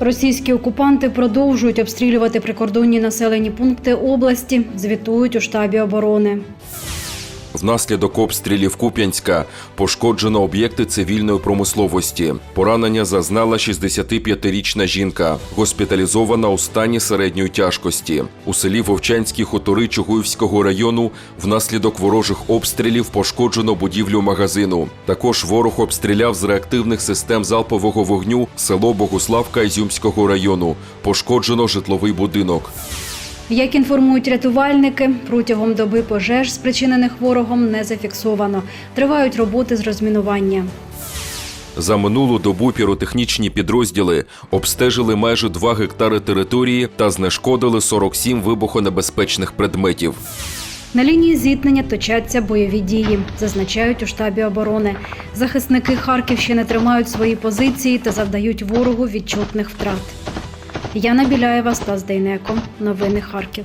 Російські окупанти продовжують обстрілювати прикордонні населені пункти області. Звітують у штабі оборони. Внаслідок обстрілів Куп'янська пошкоджено об'єкти цивільної промисловості. Поранення зазнала 65-річна жінка, госпіталізована у стані середньої тяжкості. У селі Вовчанські хутори Чугуївського району внаслідок ворожих обстрілів пошкоджено будівлю магазину. Також ворог обстріляв з реактивних систем залпового вогню село Богуславка Ізюмського району. Пошкоджено житловий будинок. Як інформують рятувальники, протягом доби пожеж, спричинених ворогом, не зафіксовано. Тривають роботи з розмінування. За минулу добу піротехнічні підрозділи обстежили майже 2 гектари території та знешкодили 47 вибухонебезпечних предметів. На лінії зіткнення точаться бойові дії, зазначають у штабі оборони. Захисники Харківщини тримають свої позиції та завдають ворогу відчутних втрат. Яна Біляєва Стас Дейнеко. Новини Харків.